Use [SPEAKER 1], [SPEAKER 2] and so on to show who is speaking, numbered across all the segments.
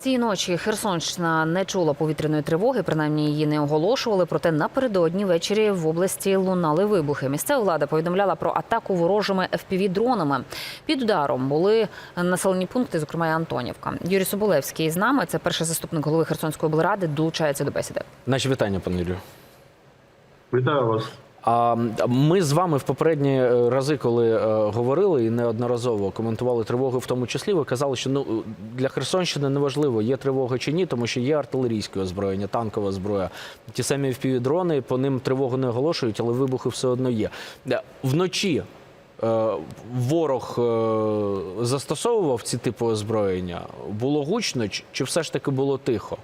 [SPEAKER 1] Цієї ночі Херсонщина не чула повітряної тривоги, принаймні її не оголошували. Проте напередодні ввечері в області лунали вибухи. Місцева влада повідомляла про атаку ворожими fpv дронами Під ударом були населені пункти, зокрема і Антонівка. Юрій Соболевський з нами. Це перший заступник голови Херсонської облради. Долучається до бесіди.
[SPEAKER 2] Наші вітання, пане Юрію.
[SPEAKER 3] Вітаю вас.
[SPEAKER 2] А ми з вами в попередні е, рази, коли е, говорили і неодноразово коментували тривоги, в тому числі, ви казали, що ну для Херсонщини неважливо, є тривога чи ні, тому що є артилерійське озброєння, танкова зброя. Ті самі впівдрони, по ним тривогу не оголошують, але вибухи все одно є. Е, Вночі ворог застосовував ці типи озброєння. Було гучно, чи все ж таки було тихо?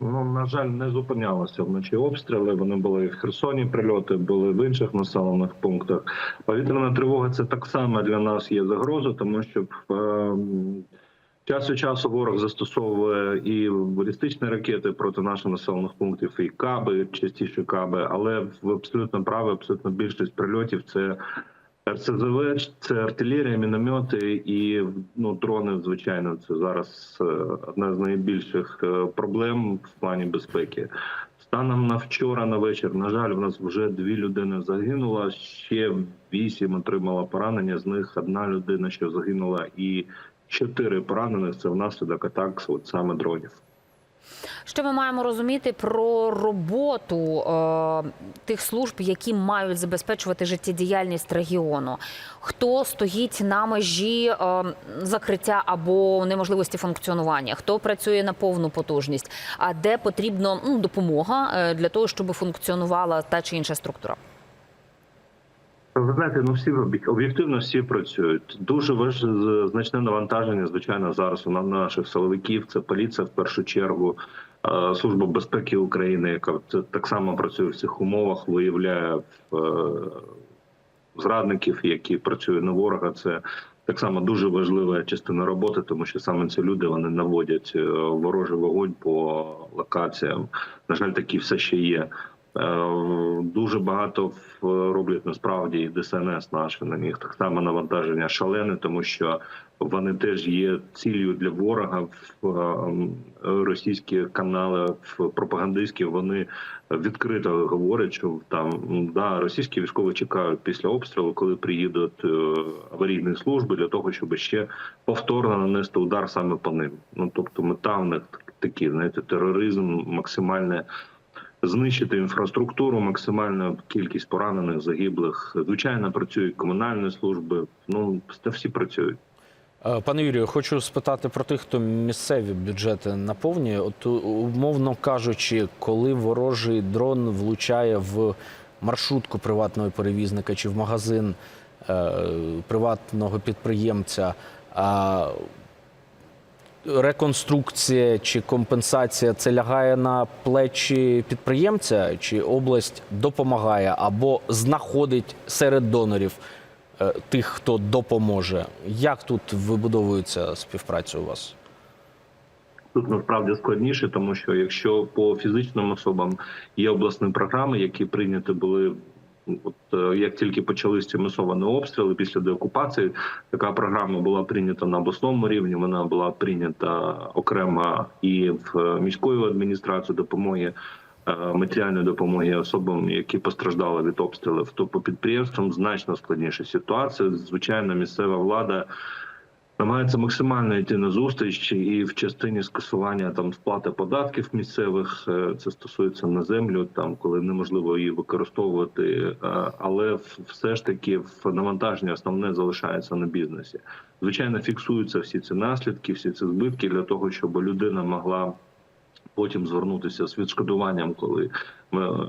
[SPEAKER 3] Ну на жаль, не зупинялися вночі обстріли. Вони були в Херсоні. Прильоти були в інших населених пунктах. Повітряна тривога це так само для нас є загроза, тому що е, час від часу ворог застосовує і балістичні ракети проти наших населених пунктів, і каби, частіше каби, але в абсолютно праве, абсолютно більшість прильотів це. РСЗВ, це артилерія, міномети і ну дрони. Звичайно, це зараз е, одна з найбільших е, проблем в плані безпеки. Станом на вчора на вечір, на жаль, в нас вже дві людини загинуло. Ще вісім отримала поранення. З них одна людина, що загинула, і чотири поранених це внаслідок атак саме дронів.
[SPEAKER 1] Що ми маємо розуміти про роботу е, тих служб, які мають забезпечувати життєдіяльність регіону? Хто стоїть на межі е, закриття або неможливості функціонування? Хто працює на повну потужність? А де потрібна ну, допомога е, для того, щоб функціонувала та чи інша структура?
[SPEAKER 3] Ви знаєте, ну всі об'єктивно всі працюють. Дуже важ... значне навантаження, звичайно, зараз у на- наших силовиків. Це поліція в першу чергу, служба безпеки України, яка так само працює в цих умовах, виявляє е, зрадників, які працюють на ворога. Це так само дуже важлива частина роботи, тому що саме ці люди вони наводять е, ворожий вогонь по локаціям. На жаль, такі все ще є. Е, Дуже багато роблять насправді і ДСНС наші на них так само навантаження шалене, тому що вони теж є ціллю для ворога. В е, російські канали пропагандистські вони відкрито говорять, що там да російські військові чекають після обстрілу, коли приїдуть е, аварійні служби для того, щоб ще повторно нанести удар саме по ним. Ну тобто мета в них такі, знаєте, тероризм, максимальне знищити інфраструктуру, максимальна кількість поранених, загиблих. Звичайно, працюють комунальні служби. Ну всі працюють.
[SPEAKER 2] Е, Пане Юрію, хочу спитати про тих, хто місцеві бюджети наповнює. От умовно кажучи, коли ворожий дрон влучає в маршрутку приватного перевізника чи в магазин е, приватного підприємця, реконструкція чи компенсація це лягає на плечі підприємця, чи область допомагає або знаходить серед донорів е, тих, хто допоможе. Як тут вибудовується співпраця у вас?
[SPEAKER 3] Тут насправді складніше, тому що якщо по фізичним особам є обласні програми, які прийняті були. От е, як тільки почалися масовані обстріли після деокупації, така програма була прийнята на обласному рівні. Вона була прийнята окремо і в е, міської адміністрації допомоги е, матеріальної допомоги особам, які постраждали від обстрілів. То по підприємствам значно складніша ситуація. Звичайно, місцева влада намагається максимально йти на зустріч і в частині скасування там сплати податків місцевих. е, Це стосується на землю, там коли неможливо її використовувати, е, але все ж таки в навантаження основне залишається на бізнесі. Звичайно, фіксуються всі ці наслідки, всі ці збитки для того, щоб людина могла. Потім звернутися з відшкодуванням, коли ми е,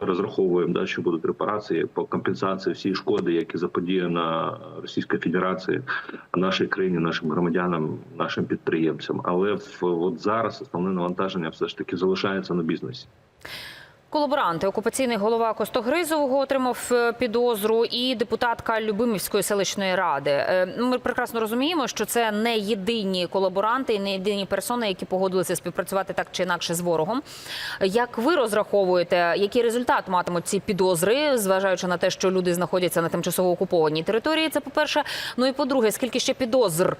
[SPEAKER 3] розраховуємо, да, що будуть репарації по компенсації всієї шкоди, які заподіяна Російська Федерація нашій країні, нашим громадянам, нашим підприємцям. Але в от зараз основне навантаження все ж таки залишається на бізнесі.
[SPEAKER 1] Колаборанти, окупаційний голова Костогризового отримав е, підозру, і депутатка Любимівської селищної ради. Е, Ми прекрасно розуміємо, що це не єдині колаборанти і не єдині персони, які погодилися співпрацювати так чи інакше з ворогом. Як ви розраховуєте, який результат матимуть ці підозри, зважаючи на те, що люди знаходяться на тимчасово окупованій території? Це по перше. Ну і по-друге, скільки ще підозр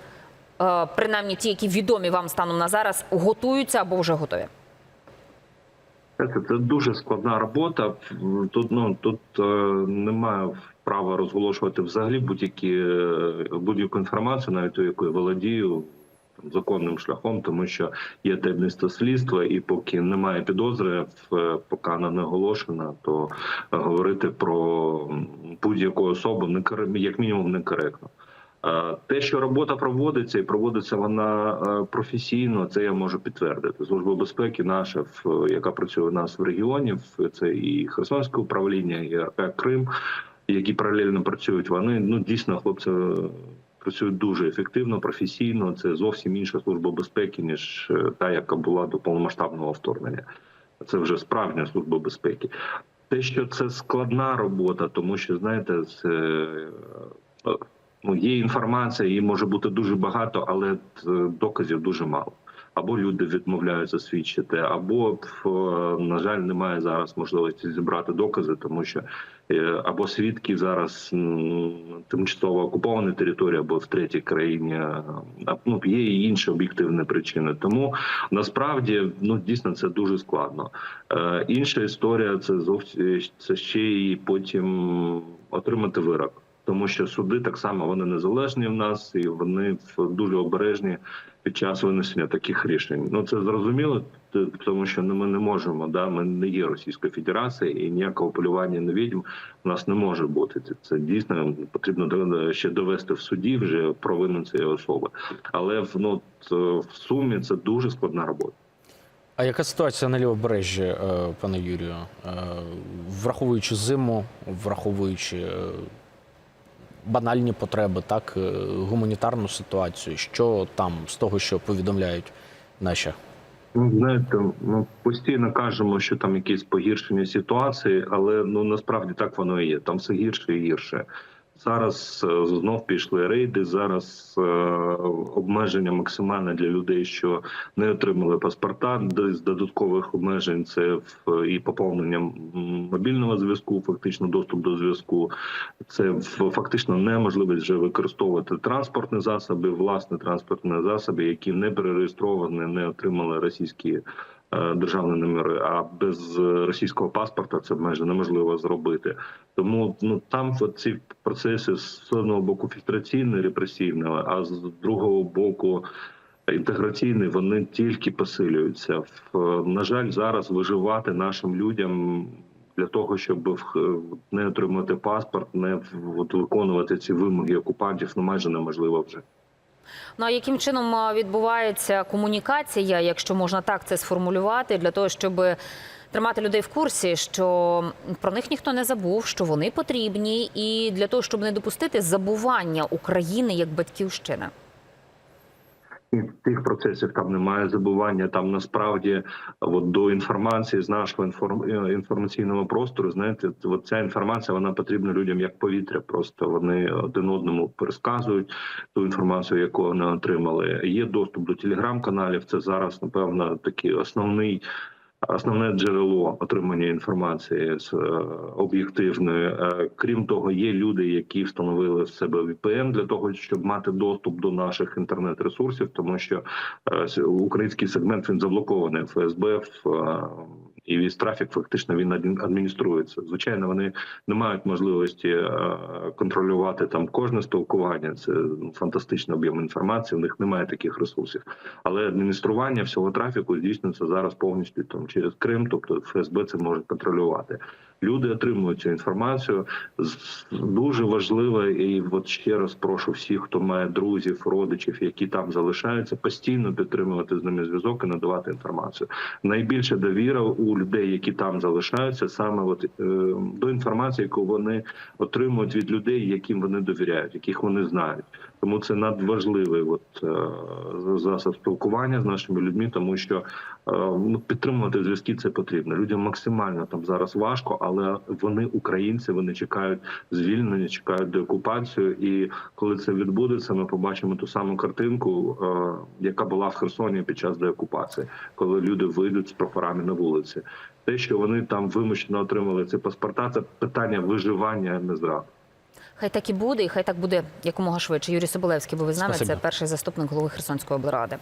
[SPEAKER 1] е, принаймні ті, які відомі вам станом на зараз, готуються або вже готові?
[SPEAKER 3] Це, дуже складна робота. Тут ну тут е, немає права розголошувати взагалі будь-які е, будь-яку інформацію, навіть ту, якою володію там, законним шляхом, тому що є таємництво слідства, і поки немає підозри, в- поки вона не оголошена, то е, говорити про будь-яку особу не як мінімум некоректно. Те, що робота проводиться, і проводиться вона е, професійно, це я можу підтвердити. Служба безпеки наша, яка працює у нас в регіоні, це і Херсонське управління, і РП Крим, які паралельно працюють. Вони ну дійсно хлопці е, працюють дуже ефективно, професійно. Це зовсім інша служба безпеки, ніж е, та, яка була до повномасштабного вторгнення. Це вже справжня служба безпеки. Те, що це складна робота, тому що знаєте, це ну, є інформація, її може бути дуже багато, але е, доказів дуже мало. Або люди відмовляються свідчити, або е, на жаль, немає зараз можливості зібрати докази, тому що е, або свідки зараз тимчасово окуповані території, або в третій країні. Ну є і інші об'єктивні причини. Тому насправді ну дійсно це дуже складно. Інша історія це зовсім це ще і потім отримати вирок. Тому що суди так само вони незалежні в нас, і вони дуже обережні під час винесення таких рішень. Ну це зрозуміло, тому що ну, ми не можемо. Да, ми не є Російською Федерацією, і ніякого полювання на відьм у нас не може бути. Це, дійсно потрібно ще довести в суді вже провину цієї особи. Але ну в сумі це дуже складна робота.
[SPEAKER 2] А яка ситуація на лівобережжі, е, пане Юрію? Е, Враховуючи зиму, враховуючи е, банальні потреби, так, е, гуманітарну ситуацію, що там з того, що повідомляють наші?
[SPEAKER 3] Ну, знаєте, ми постійно кажемо, що там якісь погіршення ситуації, але ну насправді так воно і є. Там все гірше і гірше. Зараз е, знов пішли рейди. Зараз е, обмеження максимальне для людей, що не отримали паспорта. З додаткових обмежень це в і поповнення мобільного зв'язку, фактично доступ до зв'язку. Це в- фактично неможливість вже використовувати транспортні засоби, власні транспортні засоби, які не перереєстровані, не отримали російські державні номери. А без е, російського паспорта це майже неможливо зробити. Тому ну там ці процеси з одного боку фільтраційні, репресивні, а з другого боку. Інтеграційні вони тільки посилюються. На жаль, зараз виживати нашим людям для того, щоб не отримати паспорт, не виконувати ці вимоги окупантів, ну майже неможливо вже.
[SPEAKER 1] Ну а яким чином відбувається комунікація, якщо можна так це сформулювати, для того, щоб тримати людей в курсі, що про них ніхто не забув, що вони потрібні, і для того, щоб не допустити забування України як батьківщини?
[SPEAKER 3] Тих процесів там немає забування. Там насправді от до інформації з нашого е, інформаційного простору, знаєте, от ця інформація вона потрібна людям як повітря. Просто вони один одному пересказують ту інформацію, яку вони отримали. Є доступ до телеграм-каналів. Це зараз напевно такий основний. Основне джерело отримання інформації з е, об'єктивної. Е, Крім того, є люди, які встановили в себе VPN для того, щоб мати доступ до наших інтернет-ресурсів, тому що е, український сегмент він заблокований ФСБ в, і весь трафік фактично він адмін- адмініструється. Звичайно, вони не мають можливості е, контролювати там кожне спілкування. Це ну, фантастичний об'єм інформації. У них немає таких ресурсів. Але адміністрування всього трафіку здійснюється зараз повністю там через Крим, тобто ФСБ це може контролювати. Люди отримують цю інформацію. Дуже важливо, і от ще раз прошу всіх, хто має друзів, родичів, які там залишаються, постійно підтримувати з ними зв'язок і надавати інформацію. Найбільша довіра у людей, які там залишаються, саме от, е, до інформації, яку вони отримують від людей, яким вони довіряють, яких вони знають. Тому це надважливий от, е, засіб спілкування з нашими людьми, тому що е, ну, підтримувати зв'язки це потрібно. Людям максимально там зараз важко, але вони українці, вони чекають звільнення, чекають деокупацію. І коли це відбудеться, ми побачимо ту саму картинку, е, яка була в Херсоні під час деокупації, коли люди вийдуть з прапорами на вулиці. Те, що вони там вимушено отримали ці паспорта, це питання виживання, а не зради.
[SPEAKER 1] Хай так і буде, і хай так буде якомога швидше. Юрій Соболевський був із нами.
[SPEAKER 2] Спасибо.
[SPEAKER 1] Це перший заступник голови Херсонської облради.